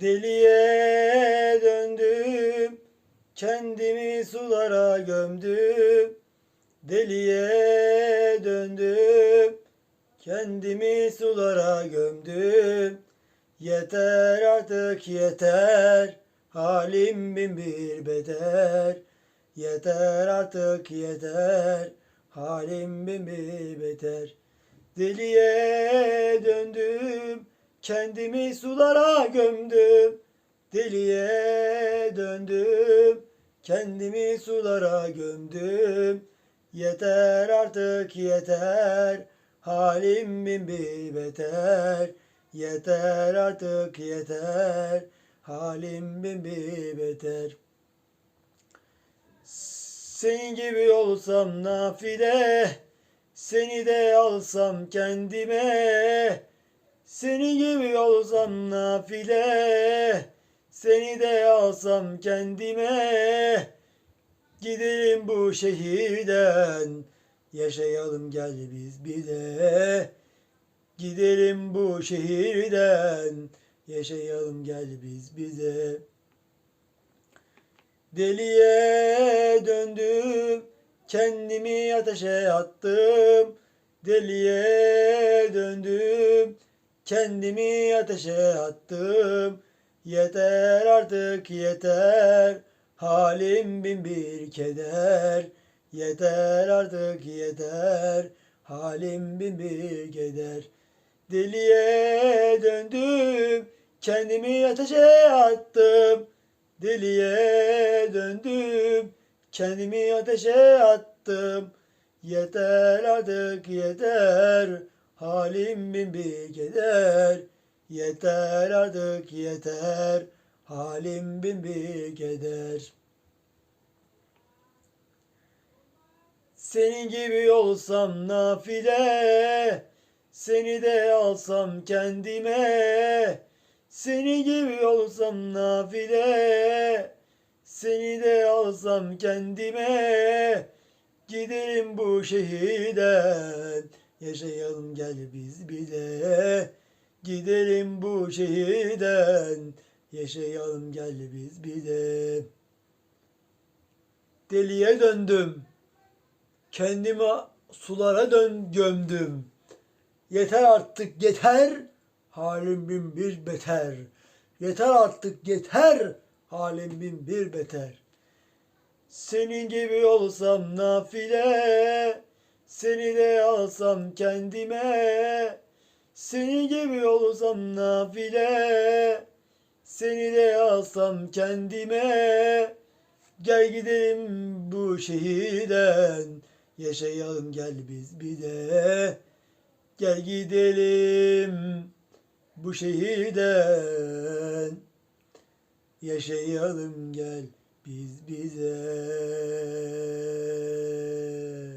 Deliye döndüm, kendimi sulara gömdüm. Deliye döndüm, kendimi sulara gömdüm. Yeter artık yeter, halim bin bir beter. Yeter artık yeter, halim bin bir beter. Deliye döndüm, kendimi sulara gömdüm. Deliye döndüm, kendimi sulara gömdüm. Yeter artık yeter, halim bin bir beter. Yeter artık yeter, halim bin bir beter. Senin gibi olsam nafile, seni de alsam kendime. Senin gibi olsam nafile, seni de alsam kendime. Gidelim bu şehirden, yaşayalım gel biz bir de. Gidelim bu şehirden, yaşayalım gel biz bize. Deliye döndüm, kendimi ateşe attım. Deliye döndüm, kendimi ateşe attım. Yeter artık yeter, halim bin bir keder. Yeter artık yeter, halim bin bir keder. Deliye döndüm, kendimi ateşe attım. Deliye döndüm, kendimi ateşe attım. Yeter artık yeter, halim bin bir keder. Yeter artık yeter, halim bin bir keder. Senin gibi olsam nafile, seni de alsam kendime. Seni gibi olsam nafile, seni de alsam kendime. Gidelim bu şehirden, yaşayalım gel biz bile. Gidelim bu şehirden, yaşayalım gel biz bile. Deliye döndüm, kendimi sulara dön gömdüm. Yeter artık yeter, halim bin bir beter. Yeter artık yeter, halim bin bir beter. Senin gibi olsam nafile, seni de alsam kendime. Senin gibi olsam nafile, seni de alsam kendime. Gel gidelim bu şehirden, yaşayalım gel biz bir de. Gel gidelim bu şehirden, yaşayalım gel biz bize.